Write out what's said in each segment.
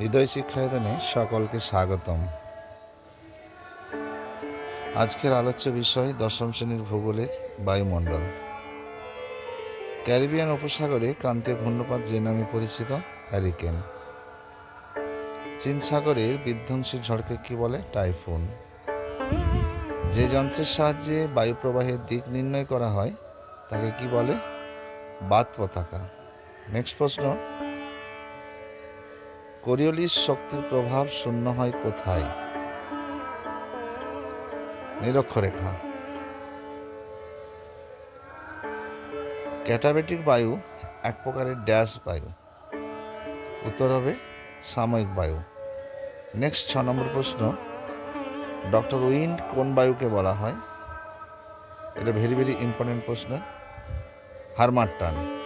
হৃদয় শিক্ষায়তনে সকলকে স্বাগতম। আজকের আলোচ্য বিষয় দশম শ্রেণির ভূগোলের বায়ুমণ্ডল। ক্যারিবিয়ান উপসাগরে ক্রান্তীয় ঘূর্ণপাত যে নামে পরিচিত হ্যারিকেন চীন সাগরের বিধ্বংসী ঝড়কে কি বলে? টাইফুন। যে যন্ত্রের সাহায্যে বায়ু প্রবাহের দিক নির্ণয় করা হয়, তাকে কি বলে? বাত পতাকা। নেক্সট প্রশ্ন কোরিওলিস শক্তির প্রভাব শূন্য হয় কোথায়? নিরক্ষরেখা। ক্যাটাবেটিক বায়ু এক প্রকারের ড্যাশ বায়ু। উত্তর হবে সাময়িক বায়ু। নেক্সট ছ নম্বর প্রশ্ন। ডক্টর উইন্ড কোন বায়ুকে বলা হয়? এটা ভেরি ভেরি ইম্পর্টেন্ট প্রশ্ন। হারমাট্টান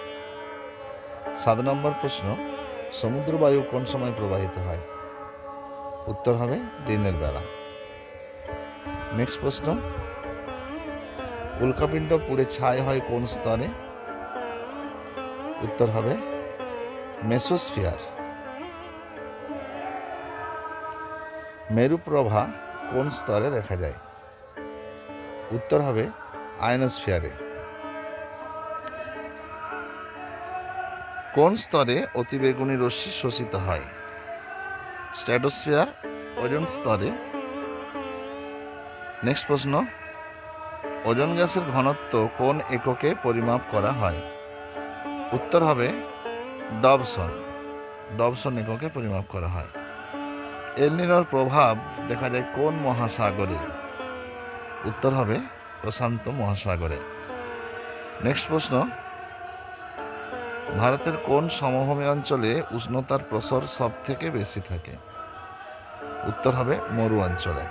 সাত নম্বর প্রশ্ন। সমুদ্র বায়ু কোন সময় প্রবাহিত হয়? উত্তর হবে দিনের বেলা। নেক্সট প্রশ্ন। উল্কাপিণ্ড পুড়ে ছাই হয় কোন স্তরে? উত্তর হবে মেসোস্ফিয়ার। মেরুপ্রভা কোন স্তরে দেখা যায়? উত্তর হবে আয়নোস্ফিয়ারে কোন স্তরে অতিবেগুনি রশ্মি শোষিত হয়? স্ট্র্যাটোস্ফিয়ার, ওজন স্তরে। নেক্সট প্রশ্ন। ওজন গ্যাসের ঘনত্ব কোন এককে পরিমাপ করা হয়? উত্তর হবে ডবসন। ডবসন এককে পরিমাপ করা হয়। এলনিনোর প্রভাব দেখা যায় কোন মহাসাগরে? উত্তর হবে প্রশান্ত মহাসাগরে। নেক্সট প্রশ্ন। ভারতের কোন সমভূমি অঞ্চলে উষ্ণতার প্রসর সব থেকে বেশি থাকে? উত্তর হবে মরু অঞ্চলে।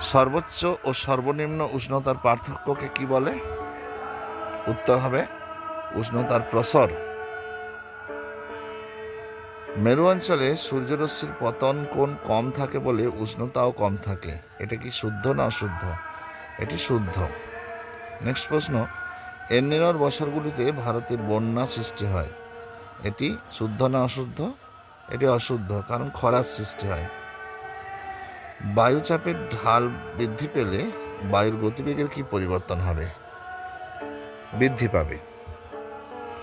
সর্বোচ্চ ও সর্বনিম্ন উষ্ণতার পার্থক্যকে কি বলে? উত্তর হবে উষ্ণতার প্রসর। মেরু অঞ্চলে সূর্যরশ্মির পতন কোন কম থাকে বলে উষ্ণতাও কম থাকে। এটা কি শুদ্ধ না অশুদ্ধ? এটি শুদ্ধ। নেক্সট প্রশ্ন এলনিনোর বছরগুলিতে ভারতে বন্যা সৃষ্টি হয়। এটি শুদ্ধ না অশুদ্ধ? এটি অশুদ্ধ, কারণ খরার সৃষ্টি হয়। বায়ুচাপের ঢাল বৃদ্ধি পেলে বায়ুর গতিবেগের কি পরিবর্তন হবে? বৃদ্ধি পাবে।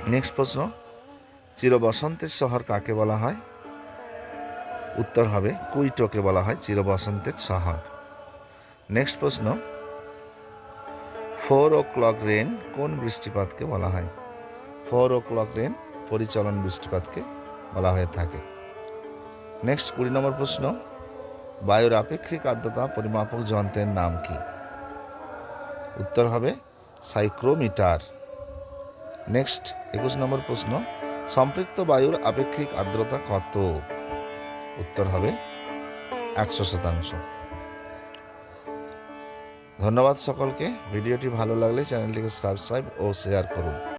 নেক্সট প্রশ্ন, চিরবসন্তের শহর কাকে বলা হয়? উত্তর হবে কুইটোকে বলা হয় চিরবসন্তের শহর। নেক্সট প্রশ্ন ফোর ও ক্লক রেন কোন বৃষ্টিপাতকে বলা হয়? ফোর ও ক্লক রেন পরিচালন বৃষ্টিপাতকে বলা হয়ে থাকে। নেক্সট কুড়ি নম্বর প্রশ্ন বায়ুর আপেক্ষিক আর্দ্রতা পরিমাপক যন্ত্রের নাম কি? উত্তর হবে সাইক্রোমিটার। নেক্সট একুশ নম্বর প্রশ্ন, সম্পৃক্ত বায়ুর আপেক্ষিক আর্দ্রতা কত? উত্তর হবে একশো শতাংশ। ধন্যবাদ সকলকে। ভিডিওটি ভালো লাগলে চ্যানেলটিকে সাবস্ক্রাইব ও শেয়ার করুন।